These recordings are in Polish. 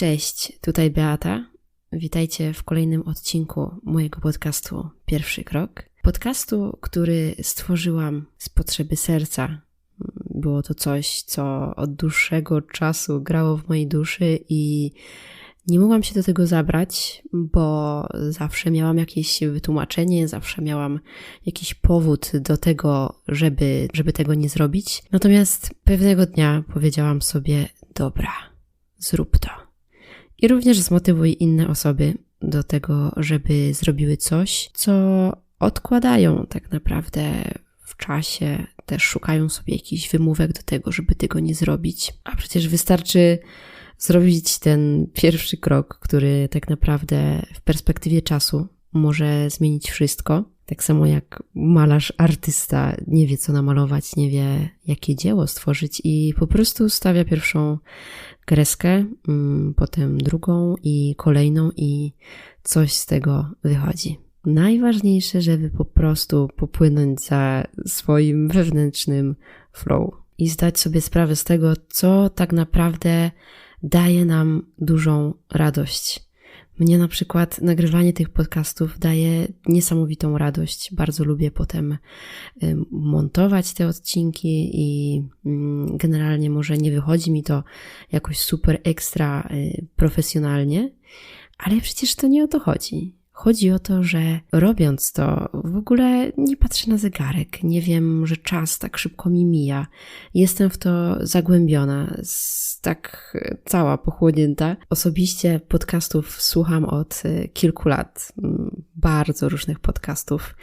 Cześć, tutaj Beata. Witajcie w kolejnym odcinku mojego podcastu Pierwszy Krok. Podcastu, który stworzyłam z potrzeby serca. Było to coś, co od dłuższego czasu grało w mojej duszy i nie mogłam się do tego zabrać, bo zawsze miałam jakieś wytłumaczenie, zawsze miałam jakiś powód do tego, żeby, żeby tego nie zrobić. Natomiast pewnego dnia powiedziałam sobie: Dobra, zrób to. I również zmotywuj inne osoby do tego, żeby zrobiły coś, co odkładają tak naprawdę w czasie, też szukają sobie jakichś wymówek do tego, żeby tego nie zrobić. A przecież wystarczy zrobić ten pierwszy krok, który tak naprawdę w perspektywie czasu może zmienić wszystko. Tak samo jak malarz, artysta nie wie, co namalować, nie wie, jakie dzieło stworzyć i po prostu stawia pierwszą kreskę, mm, potem drugą i kolejną i coś z tego wychodzi. Najważniejsze, żeby po prostu popłynąć za swoim wewnętrznym flow i zdać sobie sprawę z tego, co tak naprawdę daje nam dużą radość. Mnie na przykład nagrywanie tych podcastów daje niesamowitą radość. Bardzo lubię potem montować te odcinki i mm, generalnie może nie wychodzi mi to jakoś super ekstra y, profesjonalnie, ale przecież to nie o to chodzi. Chodzi o to, że robiąc to, w ogóle nie patrzę na zegarek, nie wiem, że czas tak szybko mi mija. Jestem w to zagłębiona, tak cała pochłonięta. Osobiście podcastów słucham od y, kilku lat, mm, bardzo różnych podcastów.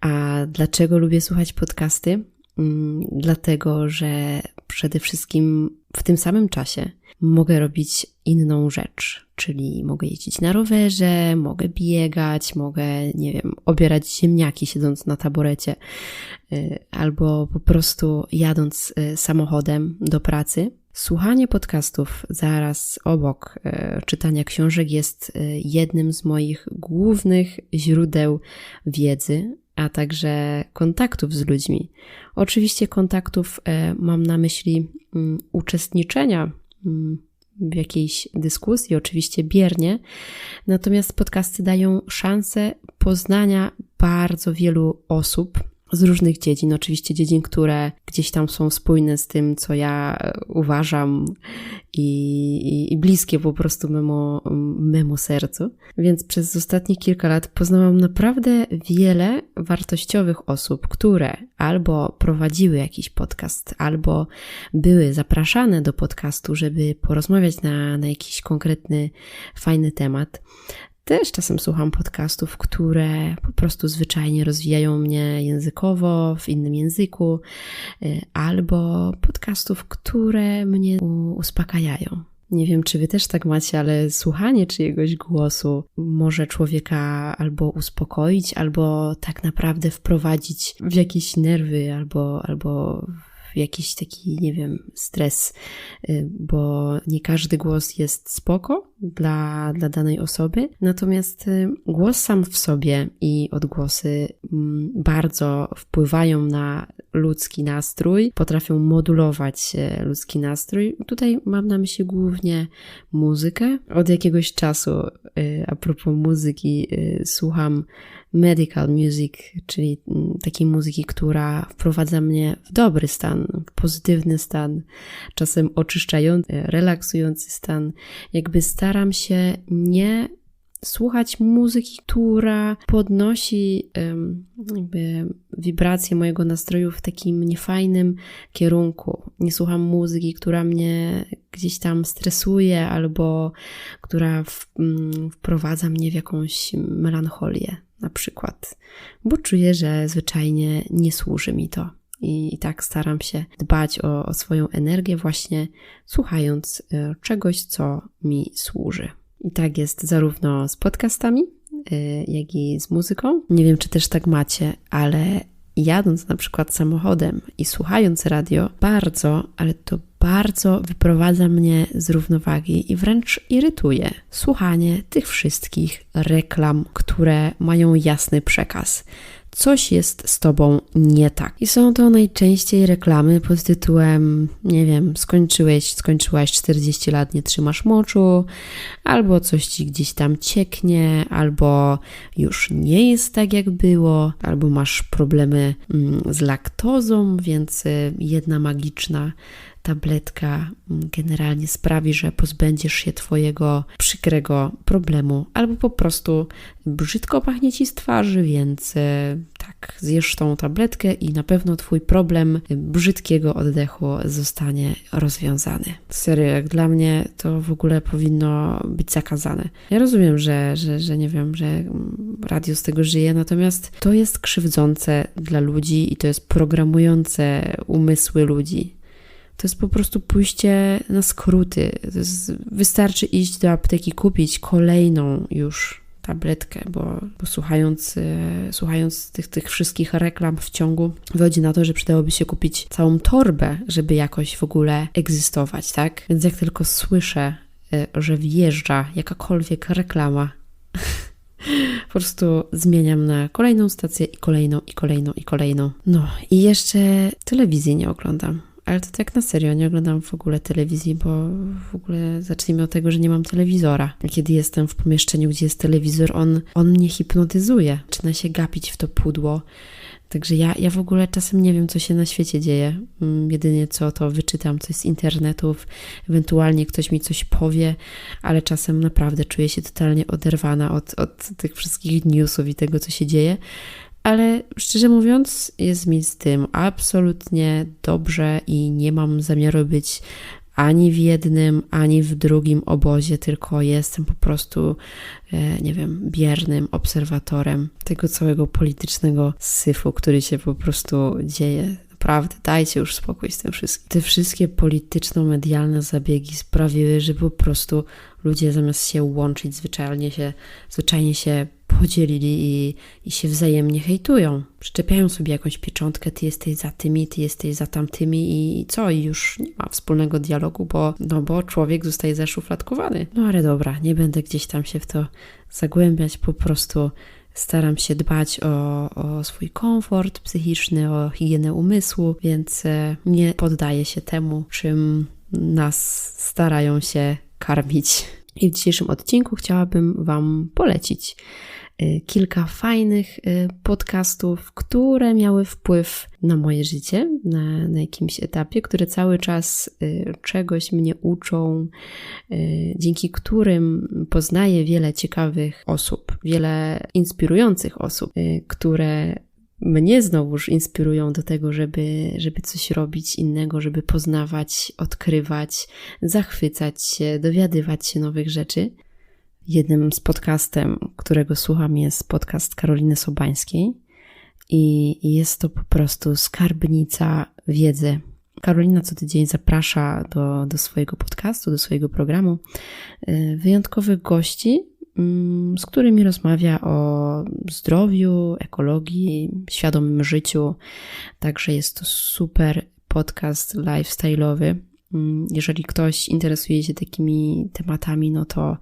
A dlaczego lubię słuchać podcasty? Mm, dlatego, że przede wszystkim w tym samym czasie mogę robić inną rzecz, czyli mogę jeździć na rowerze, mogę biegać, mogę, nie wiem, obierać ziemniaki siedząc na taborecie, y, albo po prostu jadąc y, samochodem do pracy. Słuchanie podcastów zaraz obok y, czytania książek jest jednym z moich głównych źródeł wiedzy, a także kontaktów z ludźmi. Oczywiście kontaktów mam na myśli mm, uczestniczenia mm, w jakiejś dyskusji, oczywiście biernie. Natomiast podcasty dają szansę poznania bardzo wielu osób, z różnych dziedzin, oczywiście dziedzin, które gdzieś tam są spójne z tym, co ja uważam i, i, i, bliskie po prostu memu, memu sercu. Więc przez ostatnich kilka lat poznałam naprawdę wiele wartościowych osób, które albo prowadziły jakiś podcast, albo były zapraszane do podcastu, żeby porozmawiać na, na jakiś konkretny, fajny temat. Też czasem słucham podcastów, które po prostu zwyczajnie rozwijają mnie językowo, w innym języku, y, albo podcastów, które mnie uspokajają. Nie wiem, czy wy też tak macie, ale słuchanie czyjegoś głosu może człowieka albo uspokoić, albo tak naprawdę wprowadzić w jakieś nerwy, albo, albo jakiś taki, nie wiem, stres, y, bo nie każdy głos jest spoko dla, dla danej osoby. Natomiast y, głos sam w sobie i odgłosy mm, bardzo wpływają na ludzki nastrój, potrafią modulować y, ludzki nastrój. Tutaj mam na myśli głównie muzykę. Od jakiegoś czasu, a propos muzyki, słucham medical music, czyli mm, takiej muzyki, która wprowadza mnie w dobry stan, w pozytywny stan, czasem oczyszczający, relaksujący stan. Jakby staram się nie słuchać muzyki, która podnosi jakby mojego nastroju w takim niefajnym kierunku. Nie słucham muzyki, która mnie gdzieś tam stresuje albo która mm, wprowadza mnie w jakąś melancholię na przykład, bo czuję, że zwyczajnie nie służy mi to. I, tak staram się dbać o, o swoją energię, właśnie słuchając y, czegoś, co mi służy. I tak jest zarówno z podcastami, y, jak i z muzyką. Nie wiem, czy też tak macie, ale jadąc na przykład samochodem i słuchając radio, bardzo, ale to bardzo wyprowadza mnie z równowagi i wręcz irytuje słuchanie tych wszystkich reklam, które mają jasny przekaz. Coś jest z tobą nie tak. I są to najczęściej reklamy pod tytułem, nie wiem, skończyłeś, skończyłaś 40 lat, nie trzymasz moczu, albo coś ci gdzieś tam cieknie, albo już nie jest tak jak było, albo masz problemy mm, z laktozą, więc y, jedna magiczna tabletka generalnie sprawi, że pozbędziesz się Twojego przykrego problemu, albo po prostu brzydko pachnie Ci z twarzy, więc e, tak, zjesz tą tabletkę i na pewno Twój problem brzydkiego oddechu zostanie rozwiązany. Serio, jak dla mnie to w ogóle powinno być zakazane. Ja rozumiem, że, że, że nie wiem, że mm, radio z tego żyje, natomiast to jest krzywdzące dla ludzi i to jest programujące umysły ludzi. To jest po prostu pójście na skróty. Jest, wystarczy iść do apteki, kupić kolejną już tabletkę, bo, bo słuchając, e, słuchając tych, tych wszystkich reklam w ciągu, wychodzi na to, że przydałoby się kupić całą torbę, żeby jakoś w ogóle egzystować, tak? Więc jak tylko słyszę, e, że wjeżdża jakakolwiek reklama, po prostu zmieniam na kolejną stację i kolejną, i kolejną, i kolejną. No i jeszcze telewizji nie oglądam ale to tak na serio, nie oglądam w ogóle telewizji, bo w ogóle zacznijmy od tego, że nie mam telewizora. Kiedy jestem w pomieszczeniu, gdzie jest telewizor, on, on mnie hipnotyzuje. Zaczyna się gapić w to pudło. Także ja, ja w ogóle czasem nie wiem, co się na świecie dzieje. Mm, jedynie co to wyczytam coś z internetów, ewentualnie ktoś mi coś powie, ale czasem naprawdę czuję się totalnie oderwana od, od tych wszystkich newsów i tego, co się dzieje ale szczerze mówiąc, jest mi z tym absolutnie dobrze i nie mam zamiaru być ani w jednym, ani w drugim obozie, tylko jestem po prostu, e, nie wiem, biernym obserwatorem tego całego politycznego syfu, który się po prostu dzieje. Naprawdę, dajcie już spokój z tym wszystkim. Te wszystkie polityczno-medialne zabiegi sprawiły, że po prostu ludzie zamiast się łączyć, zwyczajnie się, zwyczajnie się podzielili i, i się wzajemnie hejtują. Przyczepiają sobie jakąś pieczątkę, ty jesteś za tymi, ty jesteś za tamtymi i co? I już nie ma wspólnego dialogu, bo, no bo człowiek zostaje zaszufladkowany. No ale dobra, nie będę gdzieś tam się w to zagłębiać, po prostu staram się dbać o, o swój komfort psychiczny, o higienę umysłu, więc e, nie poddaję się temu, czym nas starają się karmić. I w dzisiejszym odcinku chciałabym Wam polecić kilka fajnych y, podcastów, które miały wpływ na moje życie na, na jakimś etapie, które cały czas y, czegoś mnie uczą, dzięki którym poznaję wiele ciekawych osób, wiele inspirujących osób, które mnie znowuż inspirują do tego, żeby, żeby coś robić innego, żeby poznawać, odkrywać, zachwycać się, dowiadywać się nowych rzeczy. Jednym z podcastem, którego słucham, jest podcast Karoliny Sobańskiej i jest to po prostu skarbnica wiedzy. Karolina co tydzień zaprasza do, do swojego podcastu, do swojego programu y, wyjątkowych gości, mm, z którymi rozmawia o zdrowiu, ekologii, świadomym życiu. Także jest to super podcast lifestyle'owy, jeżeli ktoś interesuje się takimi tematami, no to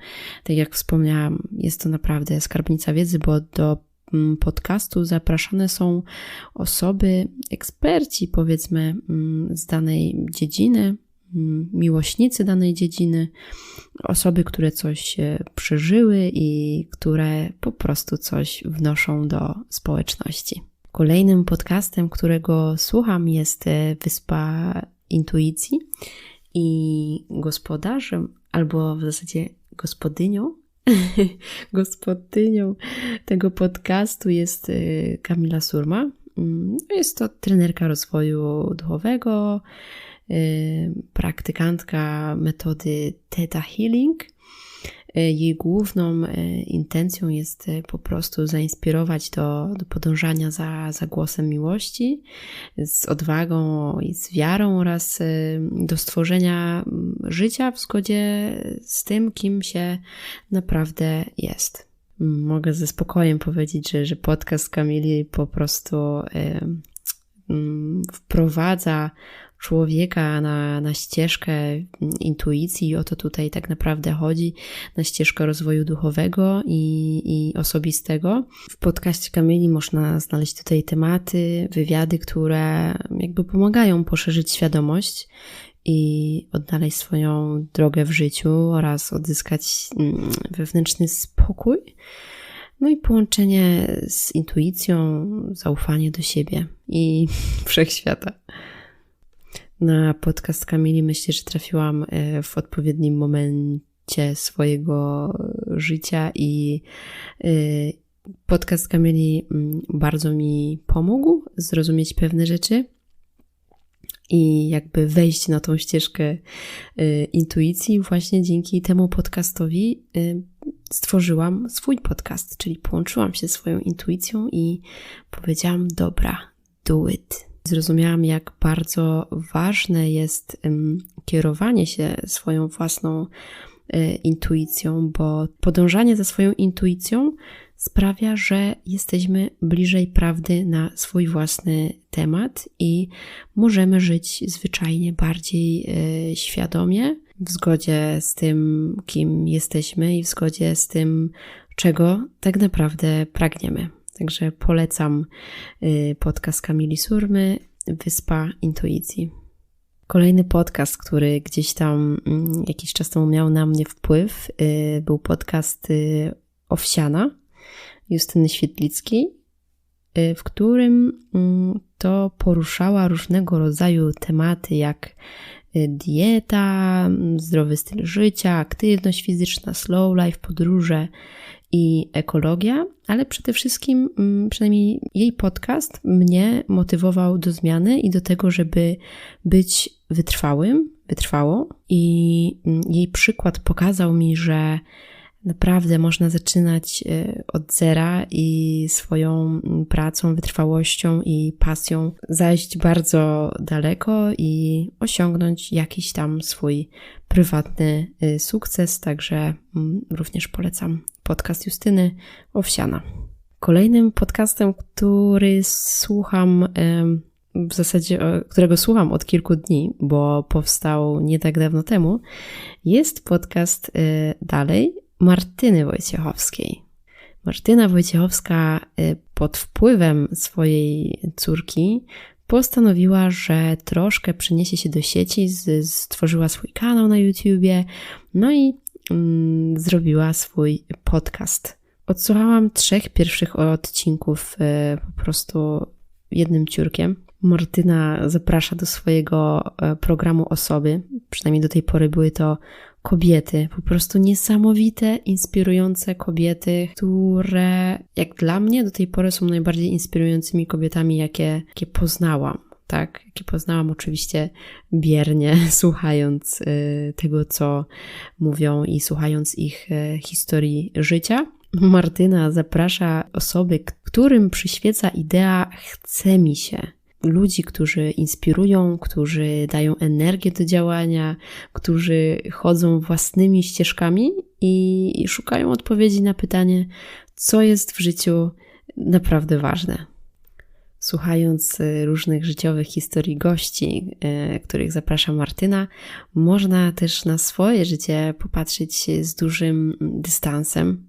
tak jak wspomniałam, jest to naprawdę skarbnica wiedzy, bo do mm, podcastu zapraszane są osoby, eksperci, powiedzmy, mm, z danej dziedziny, miłośnicy danej dziedziny, osoby, które coś przeżyły i które po prostu coś wnoszą do społeczności. Kolejnym podcastem, którego słucham, jest e, Wyspa Intuicji i gospodarzem, albo w zasadzie gospodynią, gospodynią tego podcastu jest y, Kamila Surma. Mm, jest to trenerka rozwoju duchowego, y, praktykantka metody Theta Healing jej główną e, intencją jest e, po prostu zainspirować do, do podążania za, za głosem miłości, z odwagą i z wiarą oraz do stworzenia życia w zgodzie z tym, kim się naprawdę jest. Mogę ze spokojem powiedzieć, że, że podcast Kamili po prostu mm, wprowadza człowieka na, na ścieżkę intuicji o to tutaj tak naprawdę chodzi, na ścieżkę rozwoju duchowego i, i osobistego. W podcaście Kamili można znaleźć tutaj tematy, wywiady, które jakby pomagają poszerzyć świadomość i odnaleźć swoją drogę w życiu oraz odzyskać mm, wewnętrzny spokój. No i połączenie z intuicją, zaufanie do siebie i wszechświata. Na podcast Kamili myślę, że trafiłam e, w odpowiednim momencie swojego życia i e, podcast Kamili mm, bardzo mi pomógł zrozumieć pewne rzeczy i jakby wejść na tą ścieżkę y, intuicji. Właśnie dzięki temu podcastowi stworzyłam swój podcast, czyli połączyłam się swoją intuicją i powiedziałam: Dobra, do it. Zrozumiałam, jak bardzo ważne jest kierowanie się swoją własną y, intuicją, bo podążanie za swoją intuicją sprawia, że jesteśmy bliżej prawdy na swój własny temat i możemy żyć zwyczajnie bardziej e, świadomie, w zgodzie z tym, kim jesteśmy i w zgodzie z tym, czego tak naprawdę pragniemy. Także polecam e, podcast Kamili Surmy, Wyspa Intuicji. Kolejny podcast, który gdzieś tam mm, jakiś czas temu miał na mnie wpływ, e, był podcast Owsiana Justyny Świetlickiej, y, w którym mm, to poruszała różnego rodzaju tematy, jak y, dieta, mm, zdrowy styl życia, aktywność fizyczna, slow life, podróże i ekologia, ale przede wszystkim, mm, przynajmniej jej podcast mnie motywował do zmiany i do tego, żeby być wytrwałym, wytrwało. I jej przykład pokazał mi, że Naprawdę można zaczynać e, od zera i swoją pracą, wytrwałością i pasją zajść bardzo daleko i osiągnąć jakiś tam swój prywatny e, sukces. Także również polecam podcast Justyny Owsiana. Kolejnym podcastem, który słucham, w zasadzie którego słucham od kilku dni, bo powstał nie tak dawno temu, jest podcast e, Dalej Martyny Wojciechowskiej. Martyna Wojciechowska y, pod wpływem swojej córki postanowiła, że troszkę przeniesie się do sieci, stworzyła swój kanał na YouTubie, no i mm, zrobiła swój podcast. Odsłuchałam trzech pierwszych odcinków y, po prostu jednym ciurkiem. Martyna zaprasza do swojego y, programu osoby, przynajmniej do tej pory były to kobiety, po prostu niesamowite, inspirujące kobiety, które jak dla mnie do tej pory są najbardziej inspirującymi kobietami, jakie, jakie poznałam. Tak, jakie poznałam oczywiście biernie, słuchając y, tego, co mówią i słuchając ich y, historii życia. Martyna zaprasza osoby, którym przyświeca idea chce mi się, ludzi, którzy inspirują, którzy dają energię do działania, którzy chodzą własnymi ścieżkami i, szukają odpowiedzi na pytanie, co jest w życiu naprawdę ważne. Słuchając e, różnych życiowych historii gości, e, których zaprasza Martyna, można też na swoje życie popatrzeć z dużym dystansem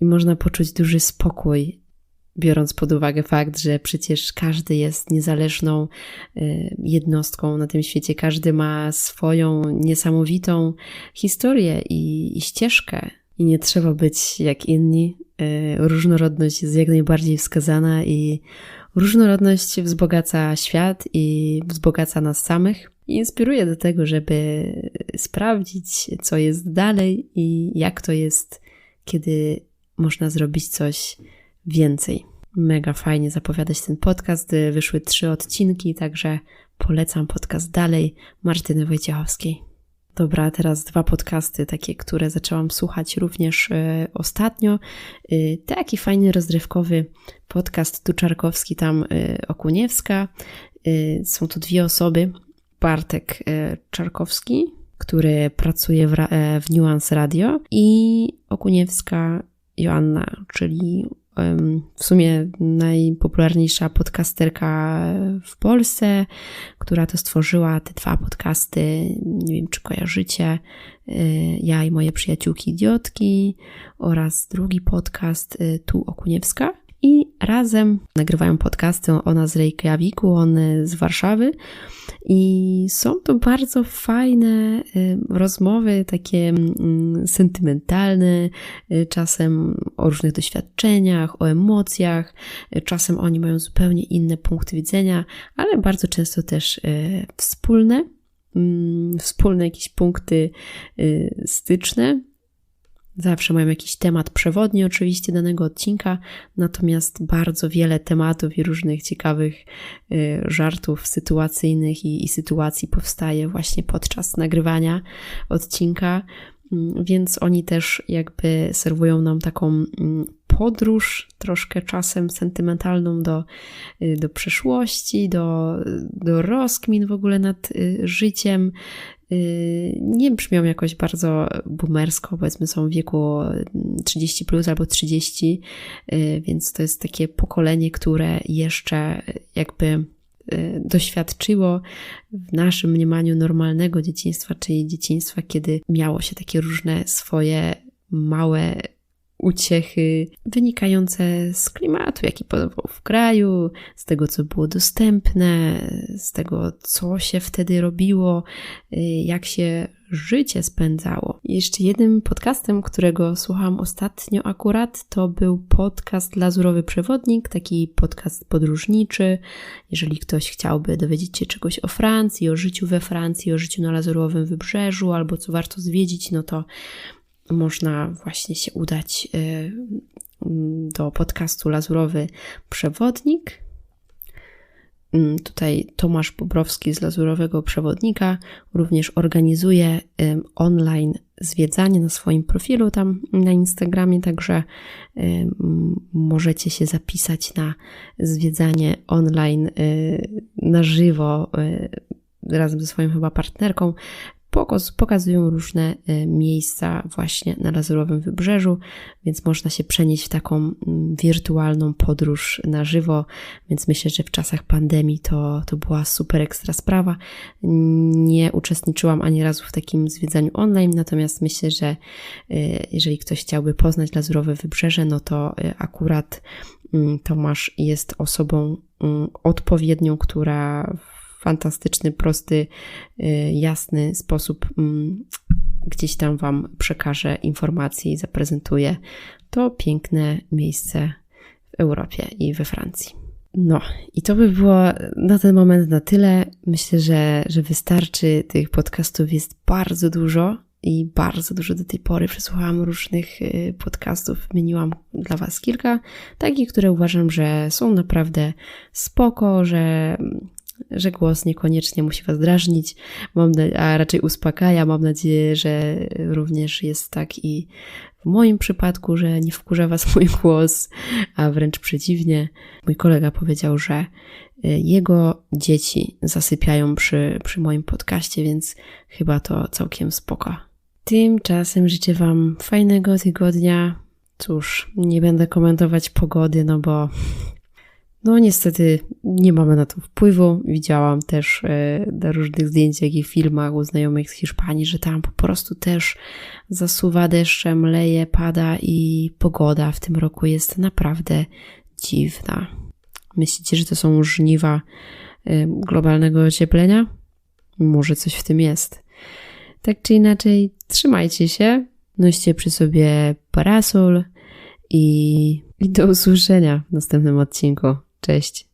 i można poczuć duży spokój biorąc pod uwagę fakt, że przecież każdy jest niezależną y, jednostką na tym świecie, każdy ma swoją niesamowitą historię i, i ścieżkę, i nie trzeba być jak inni. Y, różnorodność jest jak najbardziej wskazana, i różnorodność wzbogaca świat i wzbogaca nas samych. I inspiruje do tego, żeby sprawdzić, co jest dalej i jak to jest, kiedy można zrobić coś więcej. Mega fajnie zapowiadać ten podcast. Wyszły trzy odcinki, także polecam podcast dalej Martyny Wojciechowskiej. Dobra, teraz dwa podcasty, takie, które zaczęłam słuchać również y, ostatnio. Y, taki fajny, rozrywkowy podcast tu Czarkowski, tam y, Okuniewska. Są to dwie osoby. Bartek Czarkowski, który pracuje w, w Nuance Radio i Okuniewska Joanna, czyli w sumie najpopularniejsza podcasterka w Polsce, która to stworzyła te dwa podcasty. Nie wiem, czy kojarzycie. Y, ja i moje przyjaciółki idiotki oraz drugi podcast y, Tu Okuniewska. Razem nagrywają podcasty ona z Reykjaviku, on z Warszawy. I są to bardzo fajne y, rozmowy, takie mm, sentymentalne, y, czasem o różnych doświadczeniach, o emocjach, y, czasem oni mają zupełnie inne punkty widzenia, ale bardzo często też wspólne, mm, wspólne jakieś punkty styczne, Zawsze mają jakiś temat przewodni, oczywiście, danego odcinka, natomiast bardzo wiele tematów i różnych ciekawych y, żartów sytuacyjnych i, i sytuacji powstaje właśnie podczas nagrywania odcinka. Mm, więc oni też jakby serwują nam taką mm, podróż, troszkę czasem sentymentalną do, y, do przeszłości, do, do rozkmin w ogóle nad y, życiem, nie brzmią jakoś bardzo boomersko, powiedzmy są w wieku 30 plus albo 30, y, więc to jest takie pokolenie, które jeszcze jakby y, doświadczyło w naszym mniemaniu normalnego dzieciństwa, czyli dzieciństwa, kiedy miało się takie różne swoje małe uciechy wynikające z klimatu, jaki panował w kraju, z tego, co było dostępne, z tego, co się wtedy robiło, y, jak się życie spędzało. Jeszcze jednym podcastem, którego słuchałam ostatnio akurat, to był podcast Lazurowy Przewodnik, taki podcast podróżniczy. Jeżeli ktoś chciałby dowiedzieć się czegoś o Francji, o życiu we Francji, o życiu na Lazurowym Wybrzeżu, albo co warto zwiedzić, no to można właśnie się udać y, do podcastu Lazurowy Przewodnik. Mm, tutaj Tomasz Bobrowski z Lazurowego Przewodnika również organizuje online zwiedzanie na swoim profilu tam na Instagramie, także możecie się zapisać na zwiedzanie online y, na żywo y, razem ze swoją chyba partnerką pokazują różne e, miejsca właśnie na Lazurowym Wybrzeżu, więc można się przenieść w taką mm, wirtualną podróż na żywo, więc myślę, że w czasach pandemii to, to była super ekstra sprawa. Nie uczestniczyłam ani razu w takim zwiedzaniu online, natomiast myślę, że e, jeżeli ktoś chciałby poznać Lazurowe Wybrzeże, no to e, akurat mm, Tomasz jest osobą mm, odpowiednią, która fantastyczny, prosty, y, jasny sposób mm, gdzieś tam Wam przekaże informacje i zaprezentuje to piękne miejsce w Europie i we Francji. No, i to by było na ten moment na tyle. Myślę, że, że wystarczy. Tych podcastów jest bardzo dużo i bardzo dużo do tej pory przesłuchałam różnych y, podcastów. Wymieniłam dla Was kilka, takich, które uważam, że są naprawdę spoko, że że głos niekoniecznie musi Was drażnić, mam, a raczej uspokaja. Mam nadzieję, że również jest tak i w moim przypadku, że nie wkurza Was mój głos, a wręcz przeciwnie. Mój kolega powiedział, że y, jego dzieci zasypiają przy, przy moim podcaście, więc chyba to całkiem spoko. Tymczasem życzę Wam fajnego tygodnia. Cóż, nie będę komentować pogody, no bo no niestety nie mamy na to wpływu. Widziałam też e, na różnych zdjęciach i filmach u znajomych z Hiszpanii, że tam po prostu też zasuwa deszczem, leje, pada i pogoda w tym roku jest naprawdę dziwna. Myślicie, że to są żniwa e, globalnego ocieplenia? Może coś w tym jest. Tak czy inaczej, trzymajcie się, noście przy sobie parasol i, i do usłyszenia w następnym odcinku. Cześć.